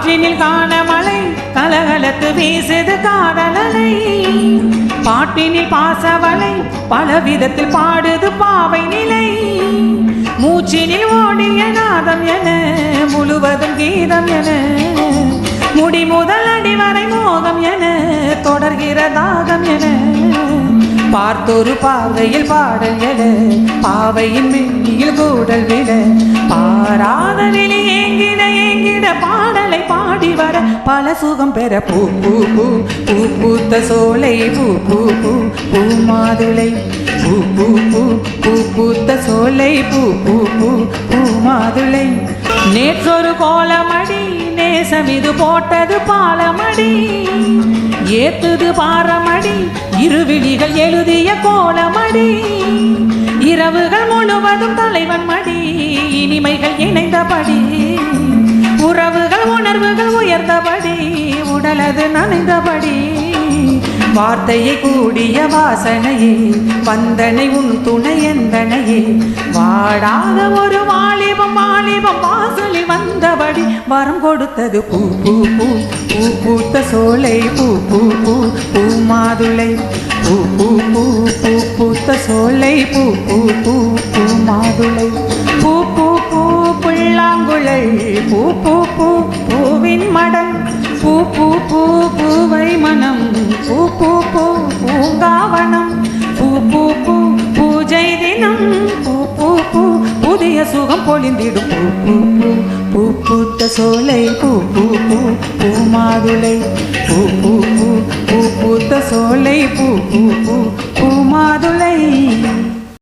காற்றினில் காண மழை கலகலத்து வீசுது காதலலை பாட்டினில் பாசவலை பல விதத்தில் பாடுது பாவை நிலை. மூச்சினில் ஓடிய நாதம் என முழுவதும் கீதம் என. முடி முதல் அடி வரை மோகம் என தொடர்கிற தாகம் என. பார்த்தொரு பார்வையில் பாடல் என பாவையின் மெல்லியில் கூடல் விட பாராத வெளி பல சுகம் பெற பூ பூ பூ. பூ பூத்த சோலை பூ பூ பூ. பூ மாதுளை பூ பூ பூ. பூ பூத்த சோலை பூ பூ பூ. பூ மாதுளை. நேற்றொரு கோலமடி நேசம் இது போட்டது பாலமடி. ஏத்துது பாரமடி இருவிழிகள் எழுதிய கோலமடி. இரவுகள் முழுவதும் தலைவன் மடி இனிமைகள் இணைந்தபடி. உறவுகள் உணர்வுகள் உயர்ந்த உடலது நனைந்தபடி வார்த்தையை கூடிய வாசனையே வந்தனை உன் துணை எந்தனையே வாடாத ஒரு வாலிபம் வாலிபம் வாசலி வந்தபடி வரம் கொடுத்தது பூ பூ பூ பூ பூத்த சோலை பூ பூ பூ பூ மாதுளை பூ பூ பூ பூ பூத்த சோலை பூ பூ பூ பூ மாதுளை பூ பூ பூ புல்லாங்குழல் பூ பூ பூ பூவின் மட பூ பூ பூவை மனம் பூ பூ பூ பூங்காவனம் பூ பூ பூ பூஜை தினம் பூ பூ பூ புதிய சுகம் பொழிந்திடும் பூ பூ பூ பூ பூத்த சோலை பூ பூ பூ பூ மாதுளை பூ பூ பூ பூ பூத்த சோலை பூ பூ பூ பூ மாதுளை